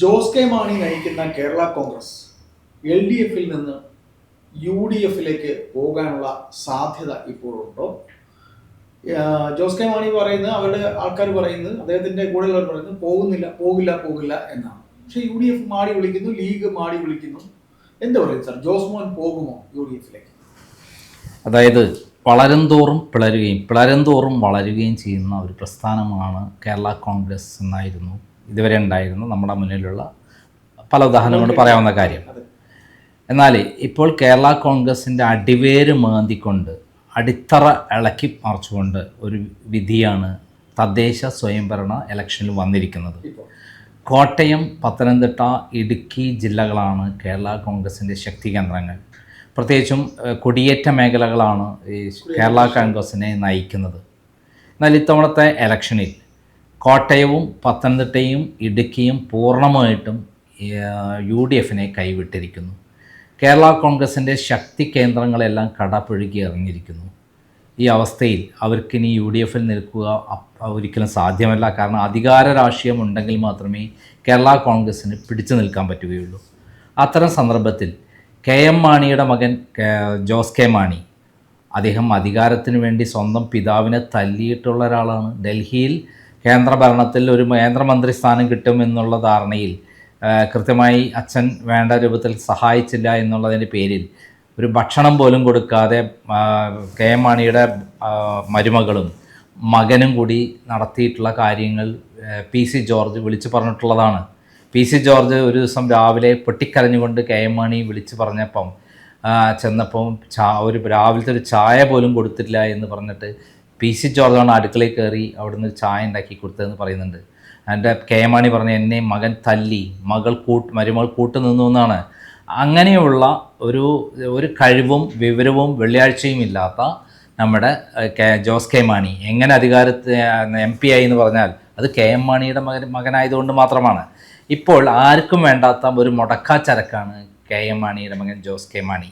Jose K Mani നയിക്കുന്ന Kerala Congress L D എഫിൽ നിന്ന് യു ഡി എഫിലേക്ക് പോകാനുള്ള സാധ്യത ഇപ്പോഴുണ്ടോ ജോസ് കെ മാണി പറയുന്നത് അവരുടെ ആൾക്കാർ പറയുന്നത് അദ്ദേഹത്തിന്റെ കൂടെയുള്ളവർ പറയുന്നത് പോകുന്നില്ല പോകില്ല പോകില്ല എന്നാണ്. പക്ഷെ യു ഡി എഫ് മാടി വിളിക്കുന്നു ലീഗ് മാടി വിളിക്കുന്നു. എന്ത് പറയും സാർ? ജോസ് മോൻ പോകുമോ യു ഡി എഫിലേക്ക്? അതായത് വളരും തോറും പിളരുകയും പിളരും തോറും വളരുകയും ചെയ്യുന്ന ഒരു പ്രസ്ഥാനമാണ് കേരള കോൺഗ്രസ് എന്നായിരുന്നു ഇതുവരെ ഉണ്ടായിരുന്നു നമ്മുടെ മുന്നിലുള്ള പല ഉദാഹരണം കൊണ്ട് പറയാവുന്ന കാര്യം. എന്നാൽ ഇപ്പോൾ കേരള കോൺഗ്രസിന്റെ അടിവേര് മാന്തിക്കൊണ്ട് അടിത്തറ ഇളക്കി മറിച്ചുകൊണ്ട് ഒരു വിധിയാണ് തദ്ദേശ സ്വയംഭരണ ഇലക്ഷനിൽ വന്നിരിക്കുന്നത്. കോട്ടയം പത്തനംതിട്ട ഇടുക്കി ജില്ലകളാണ് കേരള കോൺഗ്രസിന്റെ ശക്തി കേന്ദ്രങ്ങൾ. പ്രത്യേകിച്ചും കൊടിയേറ്റ മേഖലകളാണ് ഈ കേരള കോൺഗ്രസിനെ നയിക്കുന്നത്. എന്നാൽ ഇത്തവണത്തെ ഇലക്ഷനിൽ കോട്ടയവും പത്തനംതിട്ടയും ഇടുക്കിയും പൂർണമായിട്ടും യു ഡി എഫിനെ കൈവിട്ടിരിക്കുന്നു. കേരള കോൺഗ്രസിന്റെ ശക്തി കേന്ദ്രങ്ങളെല്ലാം കടപുഴുകി ഇറങ്ങിയിരിക്കുന്നു. ഈ അവസ്ഥയിൽ അവർക്കിനി യു ഡി എഫിൽ നിൽക്കുക ഒരിക്കലും സാധ്യമല്ല. കാരണം അധികാര രാഷ്ട്രീയം ഉണ്ടെങ്കിൽ മാത്രമേ കേരള കോൺഗ്രസ്സിന് പിടിച്ചു നിൽക്കാൻ പറ്റുകയുള്ളൂ. അത്തരം സന്ദർഭത്തിൽ കെ എം മാണിയുടെ മകൻ ജോസ് കെ മാണി അദ്ദേഹം അധികാരത്തിന് വേണ്ടി സ്വന്തം പിതാവിനെ തല്ലിയിട്ടുള്ള ഒരാളാണ്. ഡൽഹിയിൽ കേന്ദ്ര ഭരണത്തിൽ ഒരു കേന്ദ്രമന്ത്രി സ്ഥാനം കിട്ടും എന്നുള്ള ധാരണയിൽ കൃത്യമായി അച്ഛൻ വേണ്ട രൂപത്തിൽ സഹായിച്ചില്ല എന്നുള്ളതിന്റെ പേരിൽ ഒരു ഭക്ഷണം പോലും കൊടുക്കാതെ കെ എം മാണിയുടെ മരുമകളും മകനും കൂടി നടത്തിയിട്ടുള്ള കാര്യങ്ങൾ പി സി ജോർജ് വിളിച്ചു പറഞ്ഞിട്ടുള്ളതാണ്. പി സി ജോർജ് ഒരു ദിവസം രാവിലെ പൊട്ടിക്കരഞ്ഞുകൊണ്ട് കെ എം മാണി വിളിച്ചു പറഞ്ഞപ്പം ചെന്നപ്പം ചാ ഒരു രാവിലത്തെ ഒരു ചായ പോലും കൊടുത്തില്ല എന്ന് പറഞ്ഞിട്ട് പി സി ജോർജാണ് അടുക്കളയിൽ കയറി അവിടുന്ന് ചായ ഉണ്ടാക്കി കൊടുത്തതെന്ന് പറയുന്നുണ്ട്. എന്റെ കെ മാണി പറഞ്ഞ എന്നെ മകൻ തല്ലി മകൾ കൂട്ട് മരുമകൾ കൂട്ട് നിന്നു എന്നാണ്. അങ്ങനെയുള്ള ഒരു ഒരു കഴിവും വിവരവും വെള്ളിയാഴ്ചയും ഇല്ലാത്ത നമ്മുടെ കെ ജോസ് കെ മാണി എങ്ങനെ അധികാരത്ത് എം പി ആയി എന്ന് പറഞ്ഞാൽ അത് കെ എം മാണിയുടെ മകൻ മകനായതുകൊണ്ട് മാത്രമാണ്. ഇപ്പോൾ ആർക്കും വേണ്ടാത്ത ഒരു മുടക്കാച്ചരക്കാണ് കെ എം മാണിയുടെ മകൻ ജോസ് കെ മാണി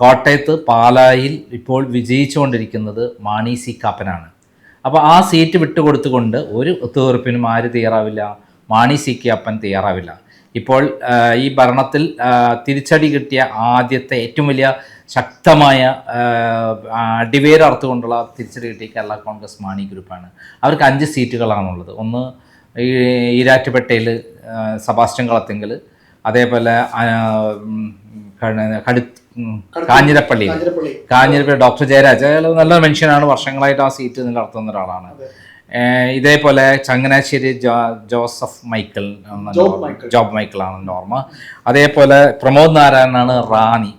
കോട്ടയത്ത് പാലായിൽ ഇപ്പോൾ വിജയിച്ചുകൊണ്ടിരിക്കുന്നത് മാണി സി കാപ്പനാണ്. അപ്പോൾ ആ സീറ്റ് വിട്ടുകൊടുത്തുകൊണ്ട് ഒരു ഒത്തുതീർപ്പിനും ആര് തയ്യാറാവില്ല? മാണി സി കാപ്പൻ തയ്യാറാവില്ല. ഇപ്പോൾ ഈ ഭരണത്തിൽ തിരിച്ചടി കിട്ടിയ ആദ്യത്തെ ഏറ്റവും വലിയ ശക്തമായ അടിവേരർത്തുകൊണ്ടുള്ള തിരിച്ചടി കിട്ടിയ കേരള കോൺഗ്രസ് മാണി ഗ്രൂപ്പാണ്. അവർക്ക് അഞ്ച് സീറ്റുകളാണുള്ളത്. ഒന്ന് ഈ ഈരാറ്റുപേട്ടയിൽ സബാസ്റ്റ്യൻ കളത്തിങ്കൽ അതേപോലെ കടു കാഞ്ഞിരപ്പള്ളി. കാഞ്ഞിരപ്പള്ളി. ഡോക്ടർ ജയരാജ്. അയാൾ നല്ല മനുഷ്യനാണ്. വർഷങ്ങളായിട്ട് ആ സീറ്റ് നിലനിർത്തുന്ന ഒരാളാണ്. ഇതേപോലെ ചങ്ങനാശ്ശേരി ജോസഫ് മൈക്കിൾ ജോബ് മൈക്കിൾ. ആണ് നോർമ. അതേപോലെ പ്രമോദ് നാരായണനാണ് റാണി.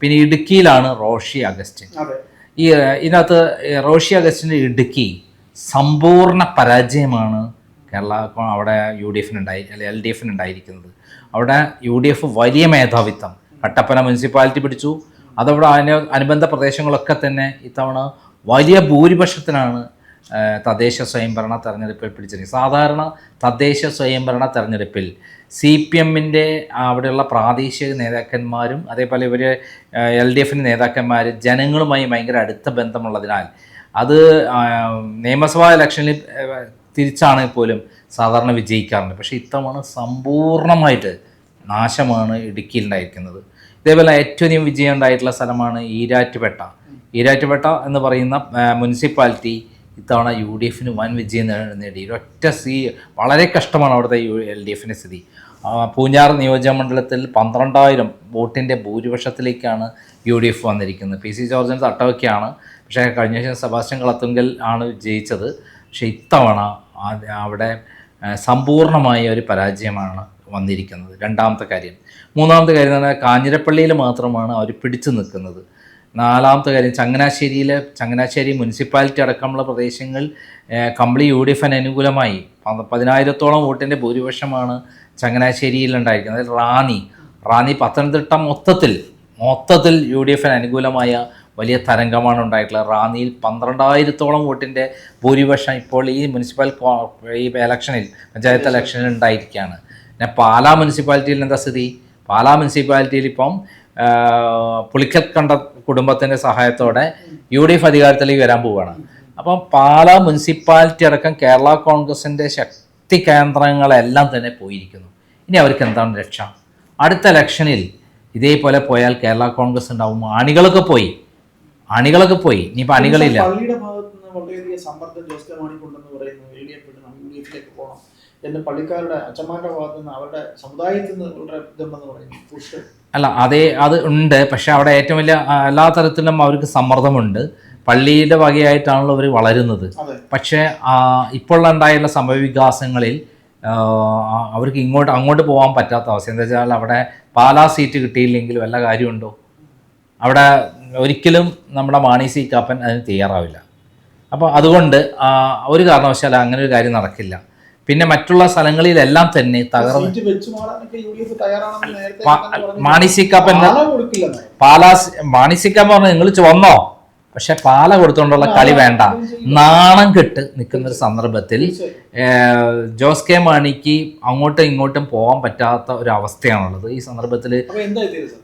പിന്നെ ഇടുക്കിയിലാണ് റോഷി അഗസ്റ്റിൻ. ഈ ഇതിനകത്ത് റോഷി അഗസ്റ്റിന്റെ ഇടുക്കി സമ്പൂർണ പരാജയമാണ് കേരള അവിടെ യു ഡി എഫിനുണ്ടായി അല്ലെ എൽ ഡി എഫിനുണ്ടായിരിക്കുന്നത്. അവിടെ യു ഡി എഫ് വലിയ മേധാവിത്വം. കട്ടപ്പന മുനിസിപ്പാലിറ്റി പിടിച്ചു. അതവിടെ അതിന് അനുബന്ധ പ്രദേശങ്ങളൊക്കെ തന്നെ ഇത്തവണ വലിയ ഭൂരിപക്ഷത്തിനാണ് തദ്ദേശ സ്വയംഭരണ തെരഞ്ഞെടുപ്പിൽ പിടിച്ചിരിക്കുന്നത്. സാധാരണ തദ്ദേശ സ്വയംഭരണ തെരഞ്ഞെടുപ്പിൽ സി പി എമ്മിന്റെ അവിടെയുള്ള പ്രാദേശിക നേതാക്കന്മാരും അതേപോലെ ഇവർ എൽ ഡി എഫിന്റെ നേതാക്കന്മാർ ജനങ്ങളുമായി ഭയങ്കര അടുത്ത ബന്ധമുള്ളതിനാൽ അത് നിയമസഭാ ഇലക്ഷനിൽ തിരിച്ചാണെങ്കിൽ പോലും സാധാരണ വിജയിക്കാറുണ്ട്. പക്ഷേ ഇത്തവണ സമ്പൂർണമായിട്ട് നാശമാണ് ഇടുക്കിയിൽ ഉണ്ടായിരിക്കുന്നത് ഇതേപോലെ ഏറ്റവും അധികം വിജയം ഉണ്ടായിട്ടുള്ള സ്ഥലമാണ് ഈരാറ്റുപേട്ട. ഈരാറ്റുപേട്ട എന്ന് പറയുന്ന മുനിസിപ്പാലിറ്റി ഇത്തവണ യു ഡി എഫിന് വൻ വിജയം നേടി ഒറ്റ സീ വളരെ കഷ്ടമാണ് അവിടുത്തെ യു എൽ ഡി എഫിന്റെ സ്ഥിതി. പൂഞ്ഞാർ പൂഞ്ഞാർ നിയോജകമണ്ഡലത്തിൽ പന്ത്രണ്ടായിരം വോട്ടിന്റെ ഭൂരിപക്ഷത്തിലേക്കാണ് യു ഡി എഫ് വന്നിരിക്കുന്നത്. പി സി ജോർജൻ തട്ടവൊക്കെയാണ്. പക്ഷേ കഴിഞ്ഞ ശേഷം സെബാസ്റ്റ്യൻ കളത്തുങ്കൽ ആണ് ജയിച്ചത് പക്ഷേ ഇത്തവണ അവിടെ സമ്പൂർണമായ ഒരു പരാജയമാണ് വന്നിരിക്കുന്നത്. രണ്ടാമത്തെ കാര്യം. മൂന്നാമത്തെ കാര്യം എന്ന് പറഞ്ഞാൽ കാഞ്ഞിരപ്പള്ളിയിൽ മാത്രമാണ് അവർ പിടിച്ചു നിൽക്കുന്നത്. നാലാമത്തെ കാര്യം ചങ്ങനാശ്ശേരിയിലെ ചങ്ങനാശ്ശേരി മുനിസിപ്പാലിറ്റി അടക്കമുള്ള പ്രദേശങ്ങൾ കമ്പിളി യു ഡി എഫിന് അനുകൂലമായി. പതിനായിരത്തോളം വോട്ടിന്റെ ഭൂരിപക്ഷമാണ് ചങ്ങനാശ്ശേരിയിൽ ഉണ്ടായിരിക്കുന്നത്. അതിൽ റാന്നി. റാന്നി പത്തനംതിട്ട മൊത്തത്തിൽ മൊത്തത്തിൽ യു ഡി എഫിന് അനുകൂലമായ വലിയ തരംഗമാണ് ഉണ്ടായിട്ടുള്ളത്. റാന്നിയിൽ പന്ത്രണ്ടായിരത്തോളം വോട്ടിന്റെ ഭൂരിപക്ഷം ഇപ്പോൾ ഈ മുനിസിപ്പൽ ഈ ഇലക്ഷനിൽ പഞ്ചായത്ത് ഇലക്ഷനിൽ ഉണ്ടായിരിക്കുകയാണ്. പിന്നെ പാലാ മുനിസിപ്പാലിറ്റിയിൽ എന്താ സ്ഥിതി? പാലാ മുനിസിപ്പാലിറ്റിയിൽ ഇപ്പം പുളിക്കൽ കണ്ട കുടുംബത്തിന്റെ സഹായത്തോടെ യു ഡി എഫ് അധികാരത്തിലേക്ക് വരാൻ പോവുകയാണ്. അപ്പം പാലാ മുനിസിപ്പാലിറ്റി അടക്കം കേരള കോൺഗ്രസിന്റെ ശക്തി കേന്ദ്രങ്ങളെല്ലാം തന്നെ പോയിരിക്കുന്നു. ഇനി അവർക്ക് എന്താണ് രക്ഷ? അടുത്ത ഇലക്ഷനിൽ ഇതേപോലെ പോയാൽ കേരള കോൺഗ്രസ് ഉണ്ടാവും. അണികളൊക്കെ പോയി. അണികളൊക്കെ പോയി. ഇനിയിപ്പോൾ അണികളില്ല. വളരെയധികം സമ്മർദ്ദം ജോസ് കെ മാണിക്കുണ്ടെന്ന് പറയുന്നു എൽ ഡി എഫ് ഇടണം യു ഡി എഫിലേക്ക് പോകണം എന്ന് പള്ളിക്കാരുടെ അച്ഛന്മാരുടെ ഭാഗത്ത് നിന്ന് അവരുടെ സമുദായത്തിൽ നിന്ന് വളരെ ഇതുണ്ടെന്ന് പറയുന്നു. പുഷ്. അല്ല അതേ അത് ഉണ്ട്. പക്ഷെ അവിടെ ഏറ്റവും വലിയ എല്ലാ തരത്തിലും അവർക്ക് സമ്മർദ്ദമുണ്ട്. പള്ളിയുടെ വകയായിട്ടാണല്ലോ അവർ വളരുന്നത്. പക്ഷേ ഇപ്പോൾ ഉണ്ടായുള്ള വികാസങ്ങളിൽ അവർക്ക് ഇങ്ങോട്ട് അങ്ങോട്ട് പോകാൻ പറ്റാത്ത അവസ്ഥ. എന്താ വെച്ചാൽ അവിടെ പാലാ സീറ്റ് കിട്ടിയില്ലെങ്കിൽ വല്ല കാര്യമുണ്ടോ? അവിടെ ഒരിക്കലും നമ്മുടെ മാണി സി കാപ്പൻ അതിന് തയ്യാറാവില്ല. അപ്പോൾ അതുകൊണ്ട് ഒരു കാരണവശാലും അങ്ങനെ ഒരു കാര്യം നടക്കില്ല. പിന്നെ മറ്റുള്ള സ്ഥലങ്ങളിലെല്ലാം തന്നെ തകർന്ന് സീറ്റ് വെച്ച് മാറാനൊക്കെ യു ഡി എഫ് തയ്യാറാണെന്ന് നേരത്തെ പാ- തന്നെ പറഞ്ഞു. മാണി സി കാപ്പൻ പാല കൊടുക്കില്ലെന്ന് പാലാ മാണി സി കാപ്പൻ പറഞ്ഞു നിങ്ങൾ വന്നോ? പക്ഷെ പാല കൊടുത്തുകൊണ്ടുള്ള കളി വേണ്ട. നാണം കെട്ട് നിൽക്കുന്ന ഒരു സന്ദർഭത്തിൽ ജോസ് കെ മാണിക്ക് അങ്ങോട്ടും ഇങ്ങോട്ടും പോകാൻ പറ്റാത്ത ഒരു അവസ്ഥയാണുള്ളത്. ഈ സന്ദർഭത്തിൽ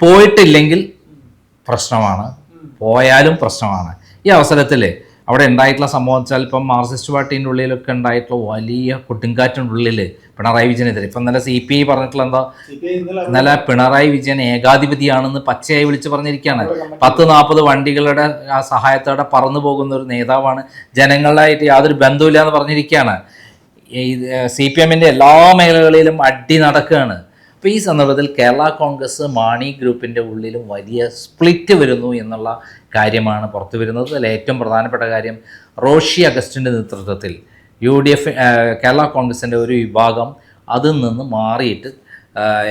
പോയിട്ടില്ലെങ്കിൽ പ്രശ്നമാണ്. പോയാലും പ്രശ്നമാണ്. ഈ അവസരത്തിൽ അവിടെ ഉണ്ടായിട്ടുള്ള സംഭവം വെച്ചാൽ ഇപ്പം മാർസിസ്റ്റ് പാർട്ടീന്റെ ഉള്ളിലൊക്കെ ഉണ്ടായിട്ടുള്ള വലിയ കൊടുങ്കാറ്റിന്റെ ഉള്ളിൽ പിണറായി വിജയനെതിരെ. ഇപ്പം നല്ല സി പി ഐ പറഞ്ഞിട്ടുള്ള എന്താ? ഇന്നലെ പിണറായി വിജയൻ ഏകാധിപതിയാണെന്ന് പച്ചയായി വിളിച്ച് പറഞ്ഞിരിക്കുകയാണ്. പത്ത് നാൽപ്പത് വണ്ടികളുടെ ആ സഹായത്തോടെ പറന്നു പോകുന്ന ഒരു നേതാവാണ്. ജനങ്ങളായിട്ട് യാതൊരു ബന്ധമില്ല എന്ന് പറഞ്ഞിരിക്കുകയാണ്. ഈ സി പി എമ്മിന്റെ എല്ലാ മേഖലകളിലും അടി നടക്കുകയാണ്. അപ്പോൾ എന്നുള്ളതിൽ കേരള കോൺഗ്രസ് മാണി ഗ്രൂപ്പിന്റെ ഉള്ളിലും വലിയ സ്പ്ലിറ്റ് വരുന്നു എന്നുള്ള കാര്യമാണ് പുറത്തു വരുന്നത്. അതിൽ ഏറ്റവും പ്രധാനപ്പെട്ട കാര്യം റോഷി അഗസ്റ്റിന്റെ നേതൃത്വത്തിൽ യു ഡി എഫ് കേരള കോൺഗ്രസിന്റെ ഒരു വിഭാഗം അതിൽ നിന്ന് മാറിയിട്ട്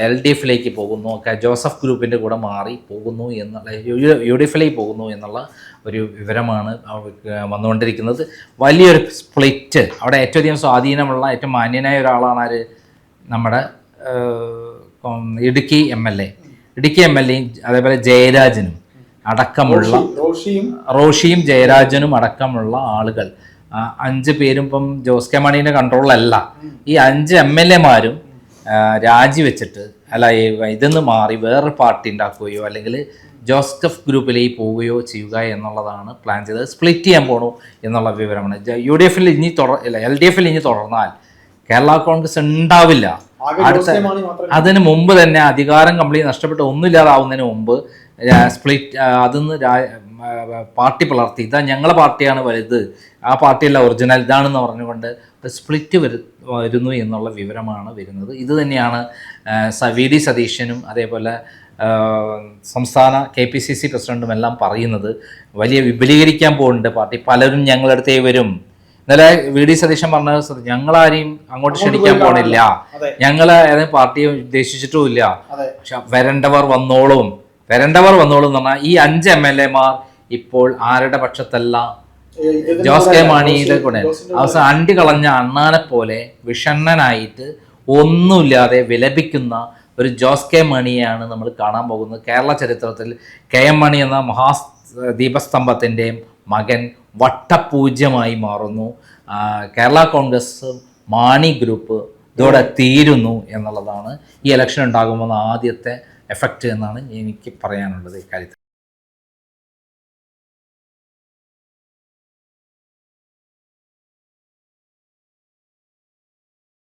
എൽ ഡി എഫിലേക്ക് പോകുന്നു ജോസഫ് ഗ്രൂപ്പിന്റെ കൂടെ മാറി പോകുന്നു എന്നുള്ള യു- ഡി എഫിലേക്ക് പോകുന്നു എന്നുള്ള ഒരു വിവരമാണ് വന്നുകൊണ്ടിരിക്കുന്നത്. വലിയൊരു സ്പ്ലിറ്റ് അവിടെ ഏറ്റവും അധികം സ്വാധീനമുള്ള ഏറ്റവും മാന്യനായ ഒരാളാണ് ആര്? നമ്മുടെ Idukki M L A Idukki M L എയും അതേപോലെ ജയരാജനും അടക്കമുള്ള റോഷി- റോഷിയും ജയരാജനും അടക്കമുള്ള ആളുകൾ. അഞ്ച് പേരും ഇപ്പം ജോസ് കെ മണിയുടെ കൺട്രോളിലല്ല ഈ അഞ്ച് എം എൽ എമാരും രാജിവെച്ചിട്ട് അല്ല ഇതെന്ന് മാറി വേറൊരു പാർട്ടി ഉണ്ടാക്കുകയോ അല്ലെങ്കിൽ ജോസ്കഫ് ഗ്രൂപ്പിലേക്ക് പോവുകയോ ചെയ്യുക എന്നുള്ളതാണ് പ്ലാൻ ചെയ്തത്. സ്പ്ലിറ്റ് ചെയ്യാൻ പോണു എന്നുള്ള വിവരമാണ്. യു ഡി എഫിൽ ഇനി തുടർ അല്ല എൽ ഡി എഫിൽ ഇനി തുടർന്നാൽ കേരള കോൺഗ്രസ് ഉണ്ടാവില്ല. മാത്രമേ. അതിന് മുമ്പ് തന്നെ അധികാരം കംപ്ലീറ്റ് നഷ്ടപ്പെട്ട് ഒന്നുമില്ലാതാവുന്നതിന് മുമ്പ് സ്പ്ലിറ്റ് അതിന്ന് പാർട്ടി പിളർത്തി ഇതാ ഞങ്ങളെ പാർട്ടിയാണ് വലുത്. ആ പാർട്ടിയല്ല ഒറിജിനൽ. ഇതാണെന്ന് പറഞ്ഞുകൊണ്ട് സ്പ്ലിറ്റ് വരു വരുന്നു എന്നുള്ള വിവരമാണ് വരുന്നത്. ഇത് തന്നെയാണ് സ- വി. ഡി. സതീശനും അതേപോലെ സംസ്ഥാന കെ പി സി സി പ്രസിഡന്റും എല്ലാം പറയുന്നത്. വലിയ വിപുലീകരിക്കാൻ പോകുന്നുണ്ട് പാർട്ടി. പലരും ഞങ്ങളുടെ അടുത്തേ വരും ഇന്നലെ വി ഡി സതീശൻ പറഞ്ഞത് ഞങ്ങൾ ആരെയും അങ്ങോട്ട് ക്ഷണിക്കാൻ പോണില്ല. ഞങ്ങൾ ഞങ്ങൾ ഏതെങ്കിലും പാർട്ടിയെ ഉദ്ദേശിച്ചിട്ടുമില്ല. പക്ഷെ വരേണ്ടവർ വന്നോളും. വരേണ്ടവർ വന്നോളും എന്ന് പറഞ്ഞാൽ ഈ അഞ്ച് എം എൽ എമാർ ഇപ്പോൾ ആരുടെ പക്ഷത്തല്ല? ജോസ് കെ മാണിയുടെ കൂടെ അവസാനം അണ്ടി കളഞ്ഞ അണ്ണാനെ പോലെ വിഷണ്ണനായിട്ട് ഒന്നുമില്ലാതെ വിലപിക്കുന്ന ഒരു ജോസ് കെ മണിയെയാണ് നമ്മൾ കാണാൻ പോകുന്നത്. കേരള ചരിത്രത്തിൽ കെ എം മണി എന്ന മഹാ ദീപസ്തംഭത്തിന്റെയും മകൻ വട്ടപൂജ്യമായി മാറുന്നു. കേരള കോൺഗ്രസ് മാണി ഗ്രൂപ്പ് ഇതോടെ തീരുന്നു എന്നുള്ളതാണ് ഈ ഇലക്ഷൻ ഉണ്ടാകുമ്പോൾ ആദ്യത്തെ എഫക്റ്റ് എന്നാണ് എനിക്ക് പറയാനുള്ളത് ഇക്കാര്യത്തിൽ